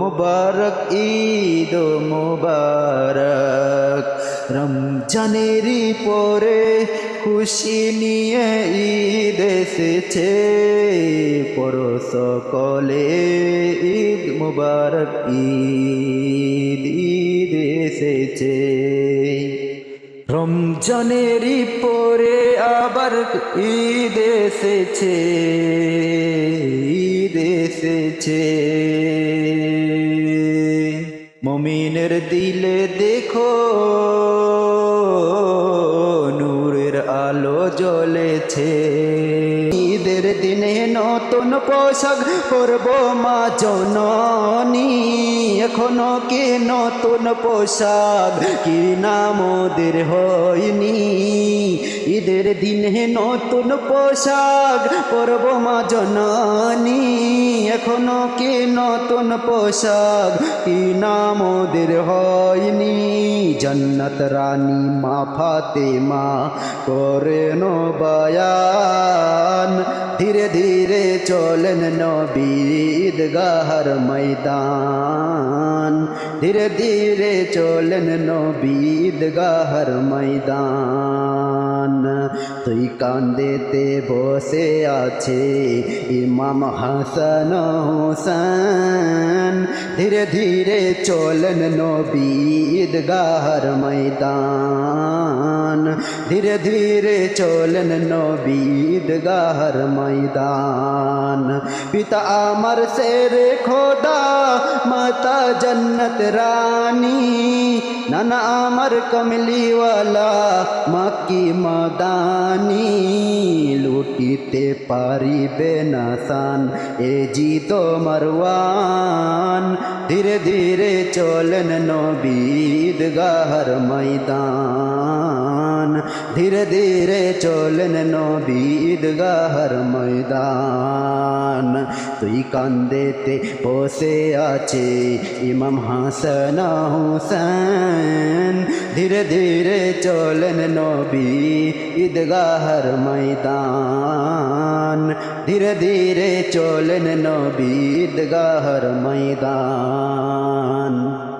মুবারক, ঈদ মুবারক। রমজানেরই পরে খুশি নিয়ে ঈদ এসেছে। পরশ কলে ঈদ মুবারক, ঈদ ঈদ এসেছে। রমজানেরই পরে আবার ঈদ এসেছে। এসেছে মমিনের দিলে দেখো, নূরের আলো জ্বলেছে। ঈদের দিনে নতুন পোশাক পরব মা জননী। এখনও কে নতুন পোশাক কি নাম ওদের হয়নি। ঈদের দিনে নতুন পোশাক পরব মা জননী। এখনও কি নতুন পোশাক? কি নাম ওদের হয়নি? জন্নত রানী মা ফাতেমা করে নবায়ান ধীরে ধীরে চলেন নবীদ গাহর ময়দান। ধীরে ধীরে চলেন নবীদ গাহর ময়দান। তুই কান্দেতে বসে আছে, ইমাম হাসান হুসান। ধীরে ধীরে চলেন নবীদ গাহর ময়দান। ধীরে ধীরে চলেন নবীদ গাহর ময়দান। পিতা আমার শের খোদা মাতা জন্নত রানী নানা আমার কমলিওয়ালা মাকি মাদানি লুটিতে পারিবে না সান এ জিত মারওয়ান। ধীরে ধীরে চলেন নবীদ গাহর ময়দান। ধীরে ধীরে চলেন নবীদ গাহর ময়দান। তুই কান্দেতে বসে আছে, ইমাম হাসান হুসেন। ধীরে ধীরে চলেন নবী ঈদগাহর ময়দান। ধীরে ধীরে চলেন নবী ঈদগাহর ময়দান।